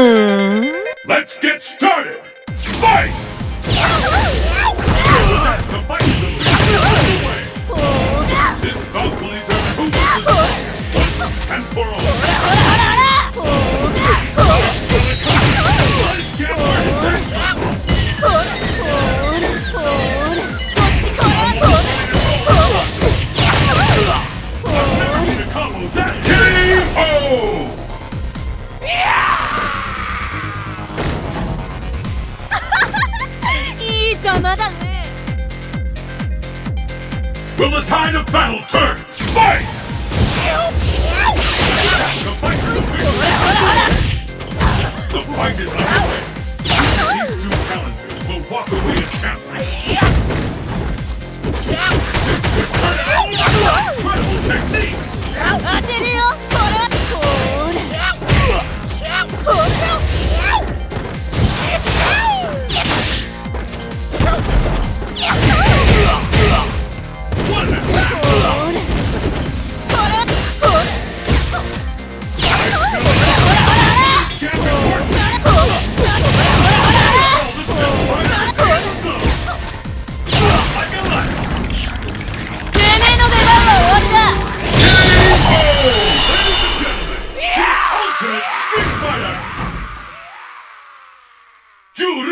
Hmm. Let's get started! Fight! Will the tide of battle turn? Fight! The fight is underway. The fight is underway. These two challengers will walk away as champions. Judah.